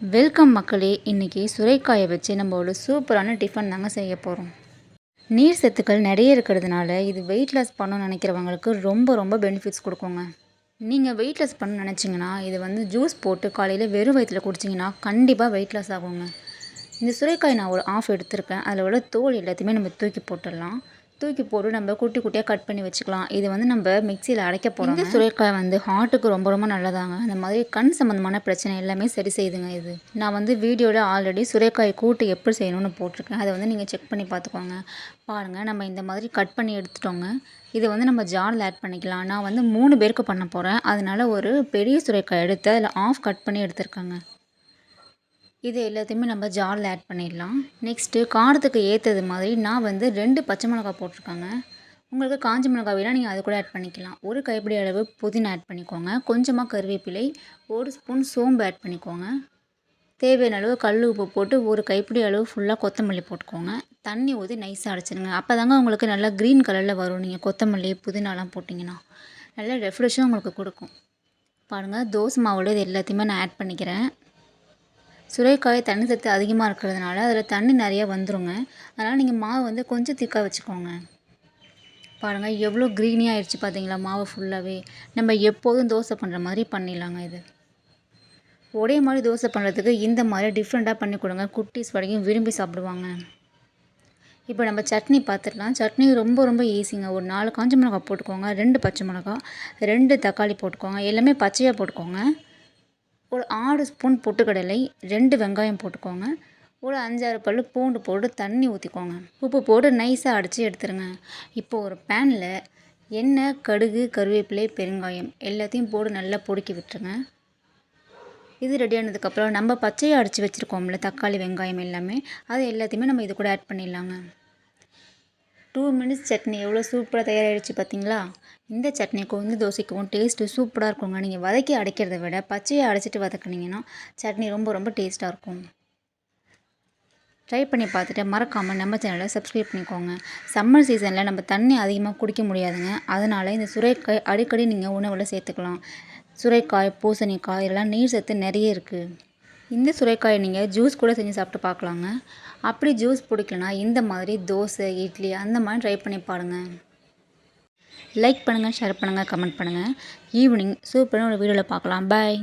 Welcome மக்களே இன்றைக்கி சுரைக்காயை வச்சு நம்ம ஒரு சூப்பரான டிஃபன் தாங்க செய்ய போகிறோம் நீர் சத்துக்கள் நிறைய இருக்கிறதுனால இது வெயிட் லாஸ் பண்ணணும்னு நினைக்கிறவங்களுக்கு ரொம்ப ரொம்ப பெனிஃபிட்ஸ் கொடுக்குங்க. நீங்கள் வெயிட் லாஸ் பண்ணணும்னு நினச்சிங்கன்னா இது வந்து ஜூஸ் போட்டு காலையில் வெறும் வயிற்றில் குடிச்சிங்கன்னா கண்டிப்பாக வெயிட் லாஸ் ஆகுங்க. இந்த சுரைக்காய் நான் ஒரு ஆஃப் எடுத்திருக்கேன். அதில் உள்ள தோல் எல்லாத்தையுமே நம்ம தூக்கி போட்டுடலாம். தூக்கி போட்டு நம்ம குட்டி குட்டியாக கட் பண்ணி வச்சுக்கலாம். இது வந்து நம்ம மிக்சியில் அரைக்க போகிறோம் இந்த சுரைக்காய் வந்து ஹார்ட்டுக்கு ரொம்ப ரொம்ப நல்லதாங்க. அந்த மாதிரி கண் சம்மந்தமான பிரச்சனை எல்லாமே சரி செய்யுதுங்க இது. நான் வந்து வீடியோவில் ஆல்ரெடி சுரைக்காய் கூட்டு எப்படி செய்யணும்னு போட்டிருக்கேன். அதை வந்து நீங்கள் செக் பண்ணி பார்த்துக்கோங்க. பாருங்கள் நம்ம இந்த மாதிரி கட் பண்ணி எடுத்துட்டோங்க. இதை வந்து நம்ம ஜாரில் ஆட் பண்ணிக்கலாம். நான் வந்து மூணு பேருக்கு பண்ண போகிறேன் அதனால் ஒரு பெரிய சுரைக்காய் எடுத்து அதில் ஆஃப் கட் பண்ணி எடுத்துருக்கேங்க. இது எல்லாத்தையுமே நம்ம ஜாரில் ஆட் பண்ணிடலாம். நெக்ஸ்ட்டு காரத்துக்கு ஏற்றது மாதிரி நான் வந்து ரெண்டு பச்சை மிளகா போட்டிருக்காங்க. உங்களுக்கு காஞ்ச மிளகா வேணால் நீங்கள் அது கூட ஆட் பண்ணிக்கலாம். ஒரு கைப்பிடி அளவு புதினா ஆட் பண்ணிக்கோங்க. கொஞ்சமாக கருவேப்பிலை ஒரு ஸ்பூன் சோம்பு ஆட் பண்ணிக்கோங்க. தேவையான அளவு கல் உப்பு போட்டு ஒரு கைப்பிடி அளவு ஃபுல்லாக கொத்தமல்லி போட்டுக்கோங்க. தண்ணி ஊற்றி நைஸாக அடைச்சிடுங்க அப்போ தாங்க உங்களுக்கு நல்லா க்ரீன் கலரில் வரும். நீங்கள் கொத்தமல்லி புதினாலாம் போட்டிங்கன்னா. நல்லா ரெஃப்ரெஷ்ஷும் உங்களுக்கு கொடுக்கும். பாருங்கள் தோசை மாவோட இது எல்லாத்தையுமே நான் ஆட் பண்ணிக்கிறேன். சுரைக்காய் தண்ணி சத்து அதிகமாக இருக்கிறதுனால அதில் தண்ணி நிறையா வந்துருங்க. அதனால் நீங்கள் மாவு வந்து கொஞ்சம் திக்காக வச்சுக்கோங்க. பாருங்கள் எவ்வளோ க்ரீனியாக ஆயிடுச்சு பார்த்தீங்களா மாவு ஃபுல்லாகவே நம்ம எப்போதும் தோசை பண்ணுற மாதிரி பண்ணிடலாங்க இது. ஒரே மாதிரி தோசை பண்ணுறதுக்கு இந்த மாதிரி டிஃப்ரெண்ட்டாக பண்ணி கொடுங்க. குட்டீஸ் வரைக்கும் விரும்பி சாப்பிடுவாங்க. இப்போ நம்ம சட்னி பார்த்துடலாம் சட்னி ரொம்ப ரொம்ப ஈஸிங்க ஒரு நாலு காஞ்ச மிளகா போட்டுக்கோங்க. ரெண்டு பச்சை மிளகா ரெண்டு தக்காளி போட்டுக்கோங்க. எல்லாமே பச்சையாக போட்டுக்கோங்க. ஒரு ஆறு ஸ்பூன் பொட்டுக்கடலை ரெண்டு வெங்காயம் போட்டுக்கோங்க. ஒரு அஞ்சாறு பல் பூண்டு போட்டு தண்ணி ஊற்றிக்கோங்க உப்பு போட்டு நைஸாக அடித்து எடுத்துருங்க. இப்போ ஒரு பேனில் எண்ணெய் கடுகு கருவேப்பிலை பெருங்காயம் எல்லாத்தையும் போட்டு நல்லா பொடுக்கி விட்டுருங்க. இது ரெடி ஆனதுக்கப்புறம் நம்ம பச்சையாக அடித்து வச்சுருக்கோம்ல தக்காளி வெங்காயம் எல்லாமே அது எல்லாத்தையுமே நம்ம இது கூட ஆட் பண்ணிடலாங்க. டூ மினிட்ஸ் சட்னி எவ்வளோ சூப்பராக தயாராகிடுச்சு பார்த்தீங்களா இந்த சட்னி வந்து தோசைக்கும் டேஸ்ட்டு சூப்பராக இருக்குங்க. நீங்கள் வதக்கி அடைக்கிறத விட பச்சையை அடைச்சிட்டு வதக்குனீங்கன்னா சட்னி ரொம்ப ரொம்ப டேஸ்ட்டாக இருக்கும். ட்ரை பண்ணி பார்த்துட்டு மறக்காமல் நம்ம சேனலை சப்ஸ்கிரைப் பண்ணிக்கோங்க. சம்மர் சீசனில் நம்ம தண்ணி அதிகமாக குடிக்க முடியாதுங்க. அதனால் இந்த சுரைக்காய் அடிக்கடி நீங்கள் உணவில் சேர்த்துக்கலாம். சுரைக்காய் பூசணிக்காய் இதெல்லாம் நீர் சத்து நிறைய இருக்குது இந்த சுரைக்காயை நீங்கள் ஜூஸ் கூட செஞ்சு சாப்பிட்டு பார்க்கலாங்க. அப்படி ஜூஸ் பிடிக்கலனா இந்த மாதிரி தோசை இட்லி அந்த மாதிரி ட்ரை பண்ணி பாருங்கள் லைக் பண்ணுங்கள் ஷேர் பண்ணுங்கள் கமெண்ட் பண்ணுங்கள் ஈவினிங் சூப்பரான ஒரு வீடியோவில் பார்க்கலாம். பாய்